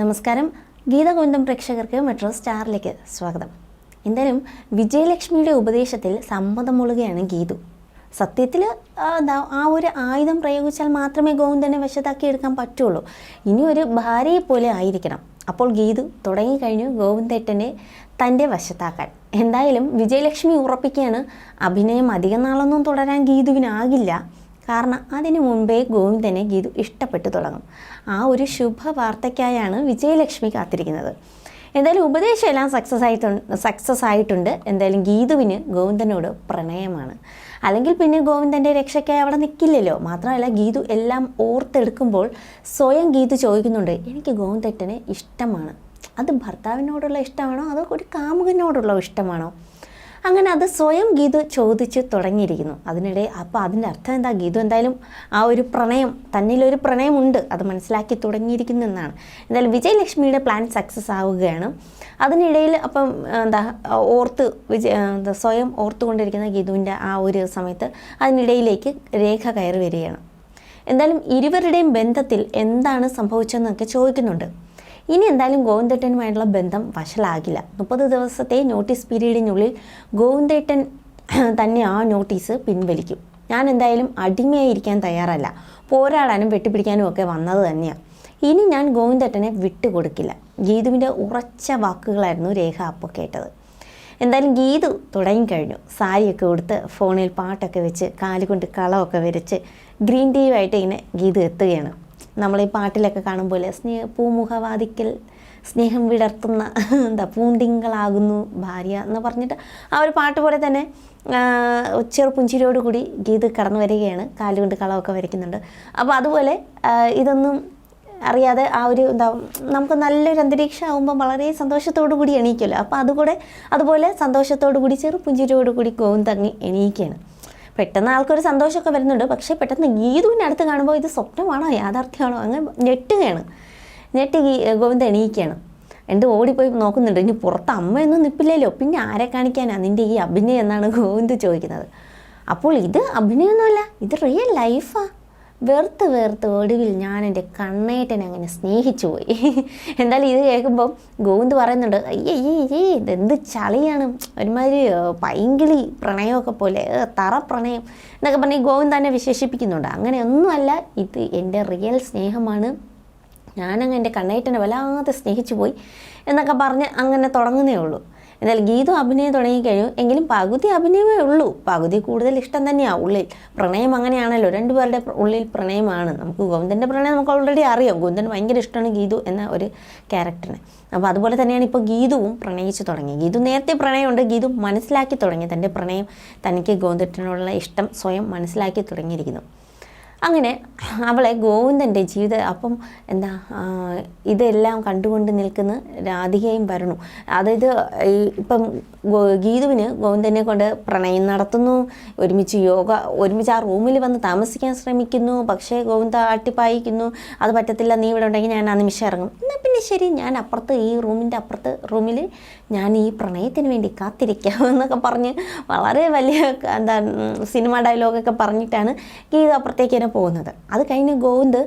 നമസ്കാരം. ഗീതഗോവിന്ദം പ്രേക്ഷകർക്ക് മെട്രോ സ്റ്റാറിലേക്ക് സ്വാഗതം. എന്തായാലും വിജയലക്ഷ്മിയുടെ ഉപദേശത്തിൽ സമ്മതം മുളുകയാണ് ഗീതു. സത്യത്തിൽ എന്താ ആ ഒരു ആയുധം പ്രയോഗിച്ചാൽ മാത്രമേ ഗോവിന്ദനെ വശത്താക്കി എടുക്കാൻ പറ്റുള്ളൂ. ഇനി ഒരു ഭാര്യയെ പോലെ ആയിരിക്കണം. അപ്പോൾ ഗീതു തുടങ്ങിക്കഴിഞ്ഞു ഗോവിന്ദേട്ടനെ തന്റെ വശത്താക്കാൻ. എന്തായാലും വിജയലക്ഷ്മി ഉറപ്പിക്കുകയാണ് അഭിനയം അധികം നാളൊന്നും തുടരാൻ ഗീതുവിനാകില്ല. കാരണം അതിനു മുൻപേ ഗോവിന്ദനെ ഗീതു ഇഷ്ടപ്പെട്ടു തുടങ്ങും. ആ ഒരു ശുഭ വാർത്തയ്ക്കായാണ് വിജയലക്ഷ്മി കാത്തിരിക്കുന്നത്. എന്തായാലും ഉപദേശം എല്ലാം സക്സസ് ആയിട്ടുണ്ട് സക്സസ് ആയിട്ടുണ്ട്. എന്തായാലും ഗീതുവിന് ഗോവിന്ദനോട് പ്രണയമാണ്. അല്ലെങ്കിൽ പിന്നെ ഗോവിന്ദന്റെ രക്ഷയ്ക്കായി അവിടെ നിൽക്കില്ലല്ലോ മാത്രമല്ല ഗീതു എല്ലാം ഓർത്തെടുക്കുമ്പോൾ സ്വയം ഗീതു ചോദിക്കുന്നുണ്ട് എനിക്ക് ഗോവിന്ദട്ടനെ ഇഷ്ടമാണ്. അത് ഭർത്താവിനോടുള്ള ഇഷ്ടമാണോ? അതോ ഒരു കാമുകനോടുള്ള ഇഷ്ടമാണോ? അങ്ങനെ അത് സ്വയം ഗീതു ചോദിച്ച് തുടങ്ങിയിരിക്കുന്നു. അതിനിടെ അപ്പോൾ അതിന്റെ അർത്ഥം എന്താ? ഗീതു എന്തായാലും ആ ഒരു പ്രണയം തന്നിലൊരു പ്രണയമുണ്ട്. അത് മനസ്സിലാക്കി തുടങ്ങിയിരിക്കുന്നു എന്നാണ്. എന്തായാലും വിജയലക്ഷ്മിയുടെ പ്ലാൻ സക്സസ് ആവുകയാണ്. അതിനിടയിൽ അപ്പം എന്താ ഓർത്ത് വിജയ എന്താ സ്വയം ഓർത്തുകൊണ്ടിരിക്കുന്ന ഗീതുവിന്റെ ആ ഒരു സമയത്ത് അതിനിടയിലേക്ക് രേഖ കയറി വരികയാണ്. എന്തായാലും ഇരുവരുടെയും ബന്ധത്തിൽ എന്താണ് സംഭവിച്ചതെന്നൊക്കെ ചോദിക്കുന്നുണ്ട്. ഇനി എന്തായാലും ഗോവിന്ദേട്ടനുമായിട്ടുള്ള ബന്ധം വഷളാകില്ല. മുപ്പത് ദിവസത്തെ നോട്ടീസ് പീരീഡിനുള്ളിൽ ഗോവിന്ദേട്ടൻ തന്നെ ആ നോട്ടീസ് പിൻവലിക്കും. ഞാൻ എന്തായാലും അടിമയായിരിക്കാൻ തയ്യാറല്ല. പോരാടാനും വെട്ടിപ്പിടിക്കാനും ഒക്കെ വന്നത് തന്നെയാണ് ഇനി ഞാൻ ഗോവിന്ദേട്ടനെ വിട്ടുകൊടുക്കില്ല. ഗീതുവിന്റെ ഉറച്ച വാക്കുകളായിരുന്നു രേഖ അപ്പോൾ കേട്ടത്. എന്തായാലും ഗീതു തുടങ്ങിക്കഴിഞ്ഞു. സാരിയൊക്കെ കൊടുത്ത് ഫോണിൽ പാട്ടൊക്കെ വെച്ച് കാലുകൊണ്ട് കളമൊക്കെ വരച്ച് ഗ്രീൻ ടീയുമായിട്ട് ഇങ്ങനെ ഗീതു എത്തുകയാണ്. നമ്മൾ ഈ പാട്ടിലൊക്കെ കാണുമ്പോൾ സ്നേഹ പൂമുഖവാദിക്കൽ സ്നേഹം വിടർത്തുന്ന എന്താ പൂന്തിങ്കളാകുന്നു ഭാര്യ എന്ന് പറഞ്ഞിട്ട് ആ ഒരു പാട്ട് പോലെ തന്നെ ചെറുപുഞ്ചിരിയോടുകൂടി ഗീത് കടന്നു വരികയാണ്. കാലുകൊണ്ട് കളമൊക്കെ വരയ്ക്കുന്നുണ്ട്. അപ്പോൾ അതുപോലെ ഇതൊന്നും അറിയാതെ ആ ഒരു എന്താ നമുക്ക് നല്ലൊരു അന്തരീക്ഷം ആകുമ്പോൾ വളരെ സന്തോഷത്തോടു കൂടി എണീക്കുമല്ലോ അപ്പോൾ അതുകൂടെ അതുപോലെ സന്തോഷത്തോടു കൂടി ചെറു പുഞ്ചിരിയോടുകൂടി കൂടി തങ്ങി എണീക്കുകയാണ്. പെട്ടെന്ന് ആൾക്കൊരു സന്തോഷമൊക്കെ വരുന്നുണ്ട്. പക്ഷേ പെട്ടെന്ന് ഗീതുവിന്റെ അടുത്ത് കാണുമ്പോൾ ഇത് സ്വപ്നമാണോ? യാഥാർത്ഥ്യമാണോ? അങ്ങനെ ഞെട്ടുകയാണ്. ഞെട്ടി ഗോവിന്ദ എണീക്കുകയാണ്. എന്റെ ഓടിപ്പോയി നോക്കുന്നുണ്ട്. ഇനി പുറത്ത് അമ്മയൊന്നും നിൽപ്പില്ലല്ലോ പിന്നെ ആരെ കാണിക്കാനാണ് നിന്റെ ഈ അഭിനയം? എന്നാണ് ഗോവിന്ദ് ചോദിക്കുന്നത്. അപ്പോൾ ഇത് അഭിനയമൊന്നുമല്ല. ഇത് റിയൽ ലൈഫാ വെറുത്ത് വെറുത്ത് ഒടുവിൽ ഞാൻ എന്റെ കണ്ണേട്ടനെ അങ്ങനെ സ്നേഹിച്ചു പോയി. എന്തായാലും ഇത് കേൾക്കുമ്പം ഗോവിന്ദ് പറയുന്നുണ്ട് അയ്യേ അയ്യേ ഇതെന്ത് ചളിയാണ്? ഒരുമാതിരി പൈങ്കിളി പ്രണയമൊക്കെ പോലെ തറ പ്രണയം എന്നൊക്കെ പറഞ്ഞ് ഗോവിന്ദ് തന്നെ വിശേഷിപ്പിക്കുന്നുണ്ട്. അങ്ങനെയൊന്നുമല്ല ഇത് എന്റെ റിയൽ സ്നേഹമാണ്. ഞാനങ്ങ് എന്റെ കണ്ണേട്ടനെ വല്ലാതെ സ്നേഹിച്ചു പോയി എന്നൊക്കെ പറഞ്ഞ് അങ്ങനെ തുടങ്ങുന്നേ ഉള്ളൂ. എന്നാൽ ഗീതു അഭിനയം തുടങ്ങിക്കഴിഞ്ഞു എങ്കിലും പകുതി അഭിനയമേ ഉള്ളൂ. പകുതി കൂടുതൽ ഇഷ്ടം തന്നെയാണ് ഉള്ളിൽ. പ്രണയം അങ്ങനെയാണല്ലോ. രണ്ടുപേരുടെ ഉള്ളിൽ പ്രണയമാണ്. നമുക്ക് ഗോവിന്ദന്റെ പ്രണയം നമുക്ക് ഓൾറെഡി അറിയാം. ഗോവിന്ദൻ ഭയങ്കര ഇഷ്ടമാണ് ഗീതു എന്ന ഒരു ക്യാരക്ടറിനെ അപ്പോൾ അതുപോലെ തന്നെയാണ് ഇപ്പോൾ ഗീതുവും പ്രണയിച്ചു തുടങ്ങി. ഗീതു നേരത്തെ പ്രണയമുണ്ട്. ഗീതു മനസ്സിലാക്കി തുടങ്ങി. തന്റെ പ്രണയം തനിക്ക് ഗോവിന്ദനോടുള്ള ഇഷ്ടം സ്വയം മനസ്സിലാക്കി തുടങ്ങിയിരിക്കുന്നു. അങ്ങനെ അവളെ ഗോവിന്ദന്റെ ജീവിത അപ്പം എന്താ ഇതെല്ലാം കണ്ടുകൊണ്ട് നിൽക്കുന്ന രാധികയും വരണു. അതായത് ഇപ്പം ഗീതുവിന് ഗോവിന്ദനെ കൊണ്ട് പ്രണയം നടത്തുന്നു ഒരുമിച്ച് യോഗ ഒരുമിച്ച് ആ റൂമിൽ വന്ന് താമസിക്കാൻ ശ്രമിക്കുന്നു പക്ഷേ ഗോവിന്ദ അട്ടിപ്പായിക്കുന്നു അത് പറ്റത്തില്ല നീ ഇവിടെ ഉണ്ടെങ്കിൽ ഞാൻ ആ നിമിഷം ഇറങ്ങും. ശരി ഞാൻ അപ്പുറത്ത് ഈ റൂമിന്റെ അപ്പുറത്ത് റൂമിൽ ഞാൻ ഈ പ്രണയത്തിന് വേണ്ടി കാത്തിരിക്കാം എന്നൊക്കെ പറഞ്ഞ് വളരെ വലിയ എന്താ സിനിമ ഡയലോഗൊക്കെ പറഞ്ഞിട്ടാണ് ഗീത അപ്പുറത്തേക്ക് തന്നെ പോകുന്നത്. അത് കഴിഞ്ഞ് ഗോവിന്ദ്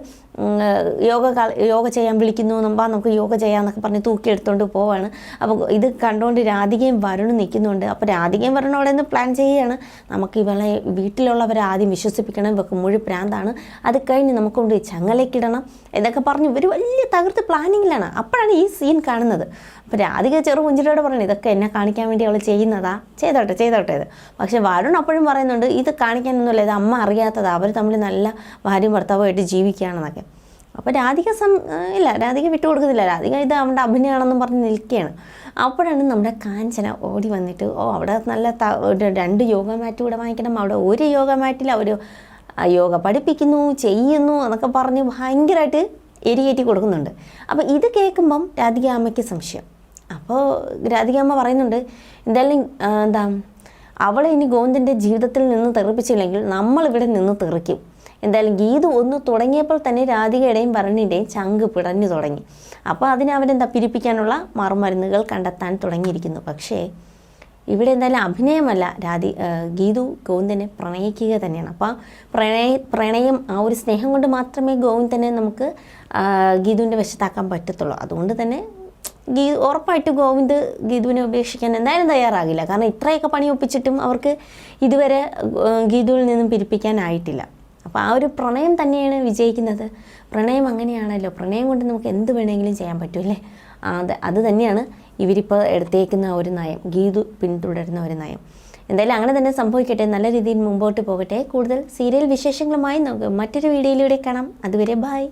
യോഗ യോഗ ചെയ്യാൻ വിളിക്കുന്നു നമ്പാ നമുക്ക് യോഗ ചെയ്യാമെന്നൊക്കെ പറഞ്ഞ് തൂക്കിയെടുത്തോണ്ട് പോവാണ്. അപ്പോൾ ഇത് കണ്ടുകൊണ്ട് രാധികയും വരുണും നിൽക്കുന്നുണ്ട് അപ്പോൾ രാധികയും വരുണും അവിടെ നിന്ന് പ്ലാൻ ചെയ്യുകയാണ് നമുക്ക് ഇവളെ വീട്ടിലുള്ളവരെ ആദ്യം വിശ്വസിപ്പിക്കണം. ഇവർക്ക് മുഴി പ്രാന്താണ്. അത് കഴിഞ്ഞ് നമുക്ക് കൊണ്ട് ചങ്ങലേക്കിടണം എന്നൊക്കെ പറഞ്ഞ് ഒരു വലിയ തകർത്ത് പ്ലാനിങ്ങിലാണ് അപ്പോഴാണ് ഈ സീൻ കാണുന്നത്. അപ്പോൾ രാധിക ചെറു പുഞ്ചിരിയോട് പറഞ്ഞു ഇതൊക്കെ എന്നെ കാണിക്കാൻ വേണ്ടി അവൾ ചെയ്യുന്നതാ. ചെയ്തോട്ടെ ചെയ്തോട്ടെ ഇത്. പക്ഷേ വരുൺ അപ്പോഴും പറയുന്നുണ്ട് ഇത് കാണിക്കാനൊന്നുമില്ല. ഇത് അമ്മ അറിയാത്തതാണ് അവർ തമ്മിൽ നല്ല ഭാര്യയും ഭർത്താവുമായിട്ട് ജീവിക്കുകയാണെന്നൊക്കെ. അപ്പോൾ രാധിക സം ഇല്ല രാധിക വിട്ടു കൊടുക്കുന്നില്ല. രാധിക ഇത് അവന്റെ അഭിനയമാണെന്നും പറഞ്ഞ് നിൽക്കുകയാണ്. അപ്പോഴാണ് നമ്മുടെ കാഞ്ചന ഓടി വന്നിട്ട് ഓ അവിടെ നല്ല രണ്ട് യോഗ മാറ്റ് കൂടെ വാങ്ങിക്കണം. അവിടെ ഒരു യോഗ മാറ്റിൽ അവർ യോഗ പഠിപ്പിക്കുന്നു ചെയ്യുന്നു എന്നൊക്കെ പറഞ്ഞ് ഭയങ്കരമായിട്ട് എരിയേറ്റി കൊടുക്കുന്നുണ്ട്. അപ്പോൾ ഇത് കേൾക്കുമ്പം രാധിക അമ്മയ്ക്ക് സംശയം. അപ്പോൾ രാധിക അമ്മ പറയുന്നുണ്ട് എന്തായാലും എന്താ അവളെ ഇനി ഗോവിന്ദന്റെ ജീവിതത്തിൽ നിന്ന് തെറിപ്പിച്ചില്ലെങ്കിൽ നമ്മളിവിടെ നിന്ന് തെറിക്കും. എന്തായാലും ഗീതു ഒന്ന് തുടങ്ങിയപ്പോൾ തന്നെ രാധികയുടെയും ഭരണിന്റെയും ചങ്ക് പിടഞ്ഞു തുടങ്ങി. അപ്പോൾ അതിനെ അവരെന്താ പിരിപ്പിക്കാനുള്ള മറുമരുന്നുകൾ കണ്ടെത്താൻ തുടങ്ങിയിരിക്കുന്നു. പക്ഷേ ഇവിടെ എന്തായാലും അഭിനയമല്ല രാധി ഗീതു ഗോവിന്ദനെ പ്രണയിക്കുക തന്നെയാണ്. അപ്പോൾ പ്രണയ പ്രണയം ആ ഒരു സ്നേഹം കൊണ്ട് മാത്രമേ ഗോവിന്ദനെ നമുക്ക് ഗീതുവിന്റെ വശത്താക്കാൻ പറ്റത്തുള്ളൂ. അതുകൊണ്ട് തന്നെ ഗീ ഉറപ്പായിട്ട് ഗോവിന്ദ് ഗീതുവിനെ ഉപേക്ഷിക്കാൻ എന്തായാലും തയ്യാറാകില്ല. കാരണം ഇത്രയൊക്കെ പണി ഒപ്പിച്ചിട്ടും അവർക്ക് ഇതുവരെ ഗീതുവിൽ നിന്നും പിരിപ്പിക്കാനായിട്ടില്ല. അപ്പോൾ ആ ഒരു പ്രണയം തന്നെയാണ് വിജയിക്കുന്നത്. പ്രണയം അങ്ങനെയാണല്ലോ. പ്രണയം കൊണ്ട് നമുക്ക് എന്ത് വേണമെങ്കിലും ചെയ്യാൻ പറ്റുമല്ലേ അത് അത് തന്നെയാണ് ഇവരിപ്പോൾ എടുത്തേക്കുന്ന ഒരു നയം. ഗീതു പിന്തുടരുന്ന ഒരു നയം. എന്തായാലും അങ്ങനെ തന്നെ സംഭവിക്കട്ടെ. നല്ല രീതിയിൽ മുമ്പോട്ട് പോകട്ടെ. കൂടുതൽ സീരിയൽ വിശേഷങ്ങളുമായി നമുക്ക് മറ്റൊരു വീഡിയോയിലൂടെ കാണാം. അതുവരെ ബായ്